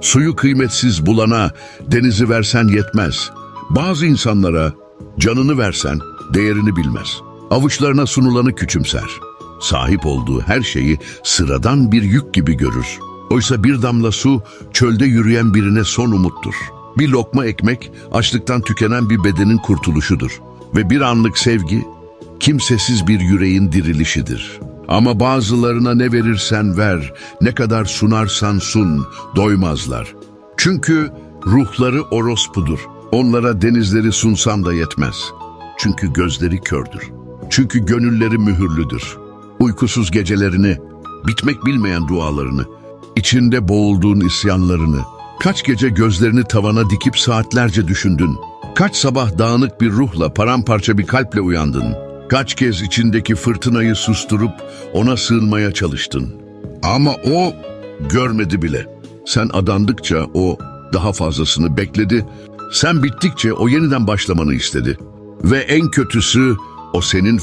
Suyu kıymetsiz bulana denizi versen yetmez. Bazı insanlara canını versen değerini bilmez. Avuçlarına sunulanı küçümser. Sahip olduğu her şeyi sıradan bir yük gibi görür. Oysa bir damla su çölde yürüyen birine son umuttur. Bir lokma ekmek açlıktan tükenen bir bedenin kurtuluşudur. Ve bir anlık sevgi kimsesiz bir yüreğin dirilişidir. Ama bazılarına ne verirsen ver, ne kadar sunarsan sun, doymazlar. Çünkü ruhları orospudur. Onlara denizleri sunsan da yetmez. Çünkü gözleri kördür. Çünkü gönülleri mühürlüdür. Uykusuz gecelerini, bitmek bilmeyen dualarını, içinde boğulduğun isyanlarını, kaç gece gözlerini tavana dikip saatlerce düşündün, kaç sabah dağınık bir ruhla, paramparça bir kalple uyandın, kaç kez içindeki fırtınayı susturup ona sığınmaya çalıştın. Ama o görmedi bile. Sen adandıkça o daha fazlasını bekledi, sen bittikçe o yeniden başlamanı istedi. Ve en kötüsü o senin